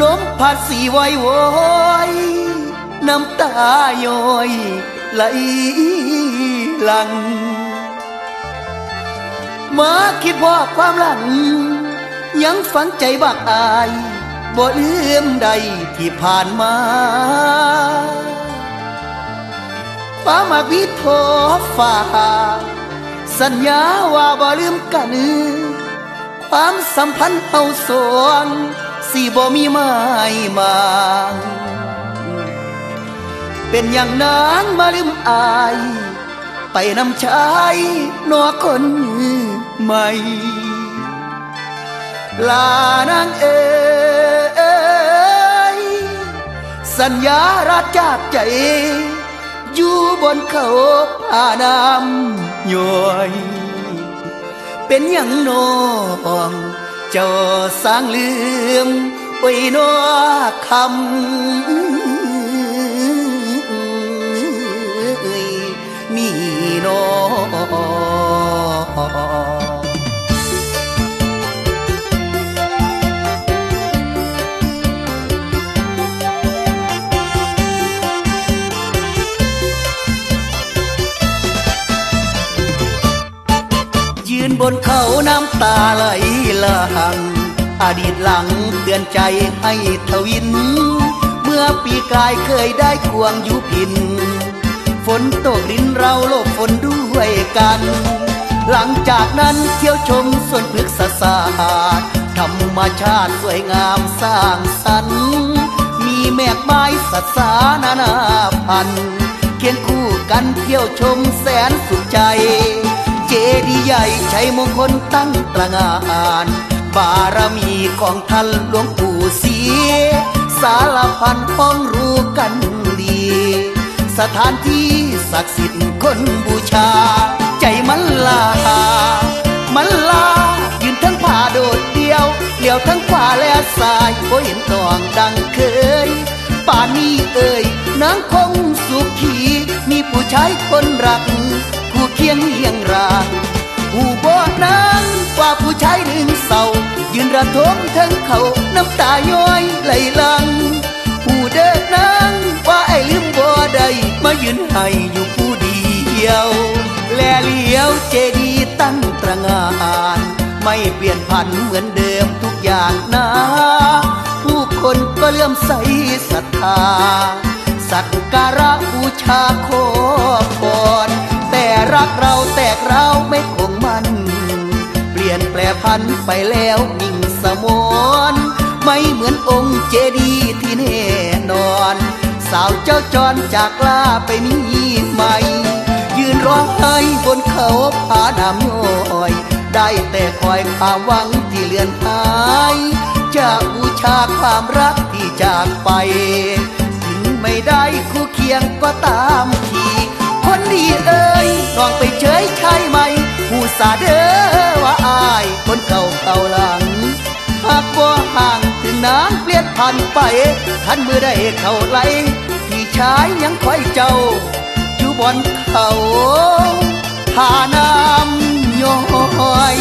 ลมพัดสีไว้โวยน้ำตาย้อยไหลหลัง มาคิดว่าความหลัง ยังฝังใจบักอายบ่ลืมใดที่ผ่านมาความาวิโทฟ้าสัญญาว่าบ่ลืมกัน ความสัมพันธ์เอาสวง สิบ่มีไม้มาเป็นอย่างนางมาลืมอาย ไปนำชายนอคนใหม่ลานางเอ๋ยสัญญารักจากใจ อยู่บนเขาผาน้ำย้อย เป็นอย่างน้อง เจ้าสร้างลืมไปนัวคำมีนอ บนเขาน้ำตาไหลหลัง อดีตหลังเตือนใจให้ทวิน เมื่อปีกายเคยได้ควงยูพิน ฝนตกรินเราโลบฝนด้วยกัน หลังจากนั้นเที่ยวชมสวนพฤกษศาสตร์ธรรมชาติสวยงามสร้างสรรค์มีแมกไม้สัตว์สานานาพันเคียงคู่กันเที่ยวชมแสนสุขใจ เจดีย์ใหญ่ชัยมงคลตั้งตระงาน บารมีของท่านหลวงปู่ศรีสารพันพ้องรู้กันดี สถานที่ศักดิ์สิทธิ์คนบูชา ใจมันลา มันลา ยืนทั้งผ่าโดดเดียวเลียวทั้งขวาและซ้ายก็เห็นตองดังเคย ป่านนี้เอ่ยนางคงสุขี มีผู้ชายคนรัก เคียงเลียงราผู้บ่นางว่าผู้ชายหนึ่งเศร้ายืนระทมทั้งเขาน้ำตาย้อยไหลลังผู้เดินนางว่าไอ้ลืมบ่ได้มายืนให้อยู่ผู้เดียว แลเลี้ยวเจดีตั้งตระงานไม่เปลี่ยนผันเหมือนเดิมทุกอย่างนะ ผู้คนก็เลื่อมใสศรัทธา สักการะบูชาขอพรันไปแล้วยิ่งสมนไม่เหมือนองค์เจดีย์ที่แน่นอน สาวเจ้าจรจากลาไปมีใหม่ ยืนร้องไห้บนเขาผาน้ำย้อย ได้แต่คอยความหวังที่เลือนหาย จะบูชาความรักที่จากไป ถึงไม่ได้คู่เคียงก็ตามที คนดีเอ้ยน้องไปเฉยใช่ไหมผู้สาเด้อ ผ่านไปทันมือได้เข้าไหลพี่ชายยังคอยเจ้า อยู่บนเขาหาน้ำย้อย